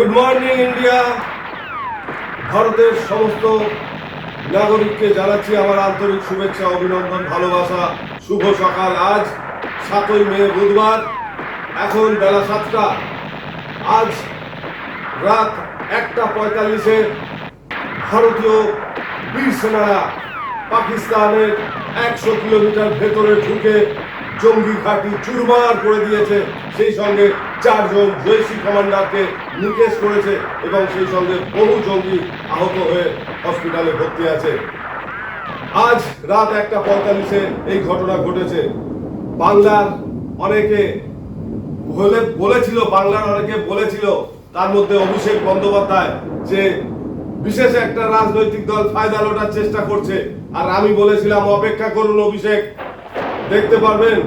Good morning India ভারতের সমস্ত নাগরিককে জানাচ্ছি আমার আন্তরিক শুভেচ্ছা, অভিনন্দন, ভালোবাসা। শুভ সকাল। আজ সাতই মে, বুধবার। এখন বেলা সাতটা। আজ রাত একটা পঁয়তাল্লিশে ভারতীয় বীর সেনারা পাকিস্তানের একশো কিলোমিটার ভেতরে ঢুকে জঙ্গি ঘাঁটি চুরমার করে দিয়েছে। সেই সঙ্গে চারজন জৈশি কমান্ডারকে নিকেশ করেছে এবং সেই সঙ্গে বহু জঙ্গি আহত হয়ে হসপিটালে ভর্তি আছে। আজ রাত একটা পঁয়তাল্লিশে এই ঘটনা ঘটেছে। বাংলার অনেকে বলে, বলেছিল, বাংলার অনেকে বলেছিল, তার মধ্যে অভিষেক বন্দ্যোপাধ্যায় যে বিশেষ একটা রাজনৈতিক দল ফায়দা লোটার চেষ্টা করছে। আর আমি বলেছিলাম, অপেক্ষা করুন অভিষেক। দেখতে পারবেন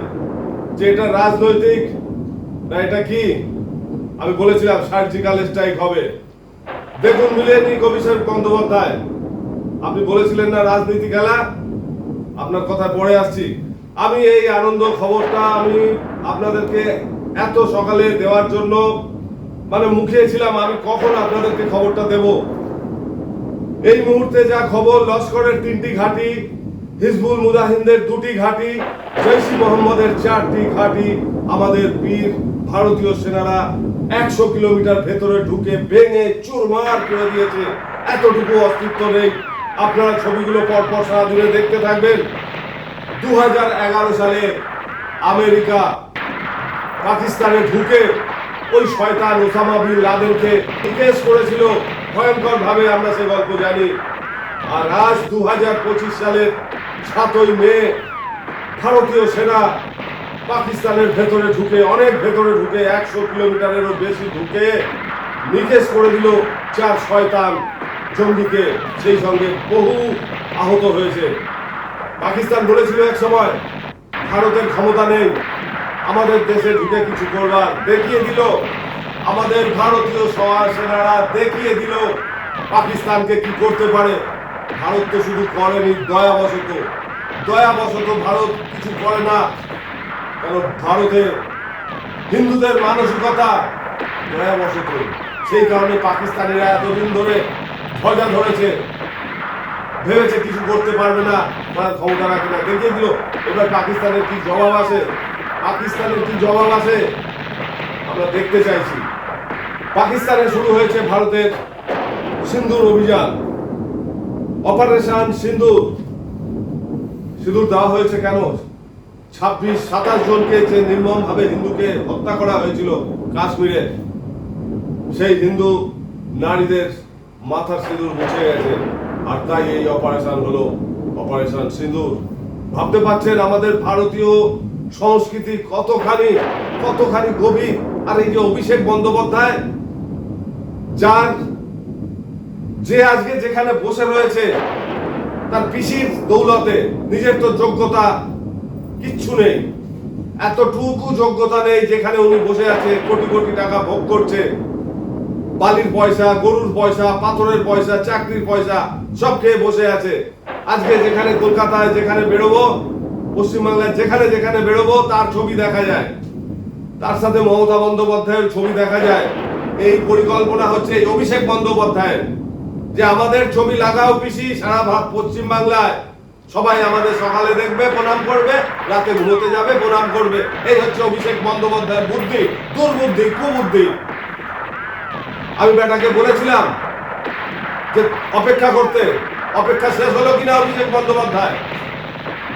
যে এটা রাজনৈতিক না এটা কি? আমি বলেছিলাম, সার্জিক্যাল স্ট্রাইক হবে। দেখুন মিলেনি অভিষেক বন্দ্যোপাধ্যায়, আপনি বলেছিলেন না রাজনীতি খেলা? আপনার কথা পড়ে আসছি। আমি এই আনন্দ খবরটা আমি আপনাদেরকে এত সকালে দেওয়ার জন্য মানে মুখিয়েছিলাম, আমি কখন আপনাদেরকে খবরটা দেব? এই মুহূর্তে যা খবর, লস্করের তিনটি ঘাঁটি হিজবুল মুজাহিনদের দুটি ঘাঁটি, জৈশি মোহাম্মদের চারটি ঘাঁটি আমাদের বীর ভারতীয় সেনারা একশো কিলোমিটার ভেতরে ঢুকে ভেঙে চুরমার করে দিয়েছে। এতটুকু অস্তিত্ব নেই। আপনারা ছবিগুলো পরপর সারাদিনে দেখতে থাকবেন। দু সালে আমেরিকা পাকিস্তানে ঢুকে ওই শয়তান ওসামা বিন লাদেনকে নিকেশ করেছিল ভয়ঙ্কর ভাবে আমরা সে গল্প জানি। আর আজ দু সালের সাতই মে, ভারতীয় সেনা পাকিস্তানের ভেতরে ঢুকে, অনেক ভেতরে ঢুকে, একশো কিলোমিটারেরও বেশি ঢুকে নিকেশ করে দিল চার শয়তান জঙ্গিকে। সেই সঙ্গে বহু আহত হয়েছে। পাকিস্তান বলেছিল এক সময়, ভারতের ক্ষমতা নেই, আমাদের দেশে ঢুকে কিছু করবার। দেখিয়ে দিল, আমাদের ভারতীয় সেনারা দেখিয়ে দিল পাকিস্তানকে কি করতে পারে। ভারত তো শুধু করেনি দয়াবশত। দয়াবশত ভারত কিছু করে না। কারণ ভারতে হিন্দুদের মানসিকতা দয়াবশত। সেই কারণে পাকিস্তানিরা এতদিন ধরে ধ্বজা ধরেছে। ভেবেছে কিছু করতে পারবে না, তারা ক্ষমতা রাখে না। দেখিয়ে দিল, এবার পাকিস্তানের কি জবাব আছে? পাকিস্তানের কি জবাব আছে? আমরা দেখতে চাইছি। পাকিস্তানে শুরু হয়েছে ভারতের সিন্ধুর অভিযান। অপারেশন সিন্দুর। সিঁদুর দেওয়া হয়েছে কেন? ছাব্বিশ, সাতাশ জনকে যে নির্মম ভাবে হিন্দুকে হত্যা করা হয়েছিল কাশ্মীরে, সেই হিন্দু নারীদের মাথার সিঁদুর মুছে গেছে। আর তাই এই অপারেশন হলো অপারেশন সিঁদুর ভাবতে পারছেন আমাদের ভারতীয় সংস্কৃতি কতখানি কতখানি গভীর? আর এই যে অভিষেক বন্দ্যোপাধ্যায়, যার যে আজকে যেখানে বসে রয়েছে, তার পিসির দৌলতে নিজের তো যোগ্যতা কিচ্ছু নেই। এতটুকু যোগ্যতা নেই যেখানে উনি বসে আছে, কোটি কোটি টাকা ভোগ করছে। বালির পয়সা, গরুর পয়সা, পাথরের পয়সা, চাকরির পয়সা, সব খেয়ে বসে আছে। আজকে যেখানে কলকাতায় যেখানে বেরোবো, পশ্চিমবাংলায় যেখানে যেখানে বেরোবো, তার ছবি দেখা যায়। তার সাথে মমতা বন্দ্যোপাধ্যায়ের ছবি দেখা যায়। এই পরিকল্পনা হচ্ছে অভিষেক বন্দ্যোপাধ্যায়ের। যে আমাদের ছবি লাগাও পিসি, সারা পশ্চিম বাংলায়। সবাই আমাদের সকালে দেখবে, প্রণাম করবে, রাতে ঘুমোতে যাবে, প্রণাম করবে। এই হচ্ছে অভিষেক বন্দ্যোপাধ্যায়ের বুদ্ধি, দুর্বুদ্ধি, কুবুদ্ধি। আমি বেটাকে বলেছিলাম যে অপেক্ষা করতে। অপেক্ষা শেষ হলো কিনা অভিষেক বন্দ্যোপাধ্যায়?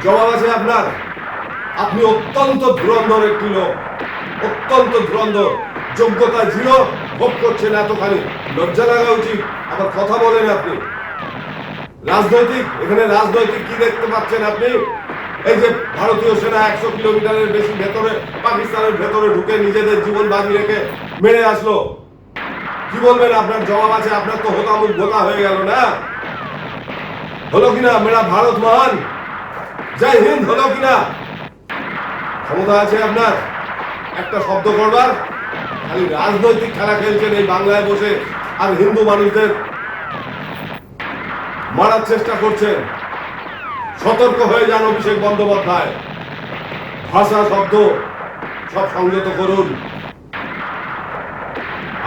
জবাব আছে আপনার। আপনি অত্যন্ত ধুরন্ধর একটি লোক। অত্যন্ত ধুরন্ধর। যোগ্যতা ছিল ভোগ করছেন এতখানি। লজ্জা লাগা উচিত। আবার কথা বলেন আপনি। রাজনৈতিক, এখানে রাজনৈতিক কি দেখতে পাচ্ছেন আপনি? এই যে ভারতীয় সেনা একশো কিলোমিটারের বেশি ভেতরে, পাকিস্তানের ভেতরে ঢুকে নিজেদের জীবন বাজি রেখে মেরে আসলো। কি বলবেন? আপনার জবাব আছে, আপনার তো হোতামুখ বোতা হয়ে গেল না? হলো কিনা? মেরা ভারত মহান? জয় হিন্দ, হলো কিনা? ক্ষমতা আছে আপনার? একটা শব্দ করবার? খালি রাজনৈতিক খেলা খেলছেন এই বাংলায় বসে আর হিন্দু মানুষদের মারার চেষ্টা করছেন। সতর্ক হয়ে যান অভিষেক বন্দ্যোপাধ্যায়। ভাষা, শব্দ সব সংযত করুন।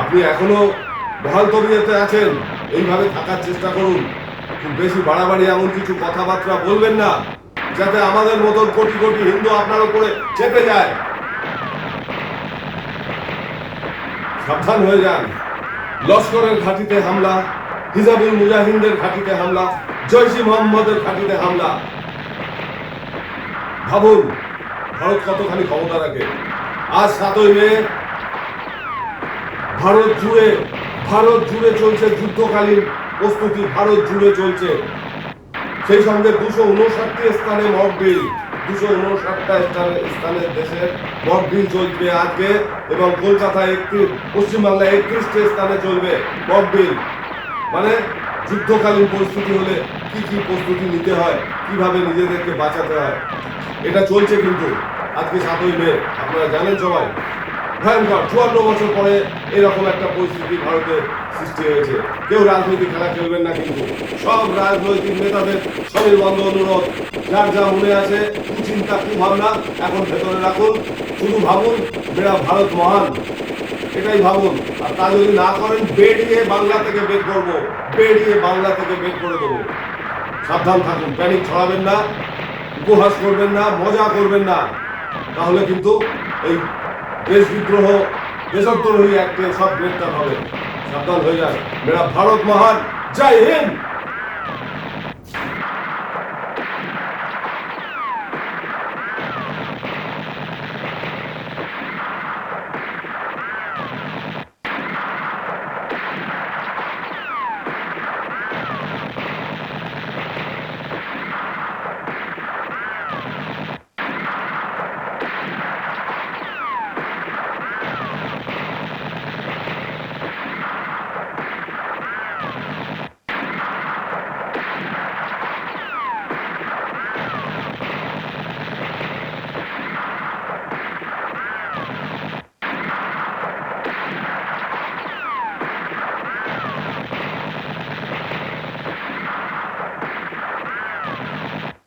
আপনি এখনও বহাল তবিয়তে আছেন, এইভাবে থাকার চেষ্টা করুন। খুব বেশি বাড়াবাড়ি এমন কিছু কথাবার্তা বলবেন না, যাতে আমাদের মতন কোটি কোটি হিন্দু আপনার উপরে চেপে যায়। সাবধান হয়ে যান। লস্করের ঘাঁটিতে হামলা, হিজাবুল মুজাহিনদের ঘাঁটিতে হামলা জয়সি মোহাম্মদের ঘাঁটিতে হামলা। ভাবুন, ভারত কতখানি ক্ষমতা রাখে? আজ সাতই মে, ভারত জুড়ে ভারত জুড়ে চলছে যুদ্ধকালীন প্রস্তুতি, ভারত জুড়ে চলছে। সেই সঙ্গে দুশো উনষাটটি স্থানে মক বিল দুশো উনষাটটা স্থানে স্থানের দেশের মক চলবে আজকে এবং কলকাতায় একটি পশ্চিমবাংলায় একত্রিশটি স্থানে চলবে মক মানে যুদ্ধকালীন পরিস্থিতি হলে কি কি প্রস্তুতি নিতে হয়, কীভাবে নিজেদেরকে বাঁচাতে হয়, এটা চলছে কিন্তু আজকে সাতই মে, আপনারা জানেন সবাই। ভয়ঙ্কর। চুয়ান্ন বছর পরে এরকম একটা পরিস্থিতি ভারতে সৃষ্টি হয়েছে। কেউ রাজনৈতিক খেলা খেলবেন না কিন্তু সব রাজনৈতিক নেতাদের স্বনির্বন্ধ অনুরোধ। যার যা মনে আছে, কুচিন্তা, কুভাবনা, এখন ভেতরে রাখুন। শুধু ভাবুন মেরা ভারত মহান। এটাই ভাবুন। আর তা যদি না করেন, বেরিয়ে বাংলা থেকে বের করব। বেরিয়ে বাংলা থেকে বের করে দেবো। সাবধান থাকুন, প্যানিক ছড়াবেন না, উপহাস করবেন না, মজা করবেন না। তাহলে কিন্তু এই দেশ বিদ্রোহ দেশদ্রোহী অ্যাক্টে সব গ্রেপ্তার হবে। সাবধান হয়ে যায় মেরা ভারত মহান। জয় হিন্দ!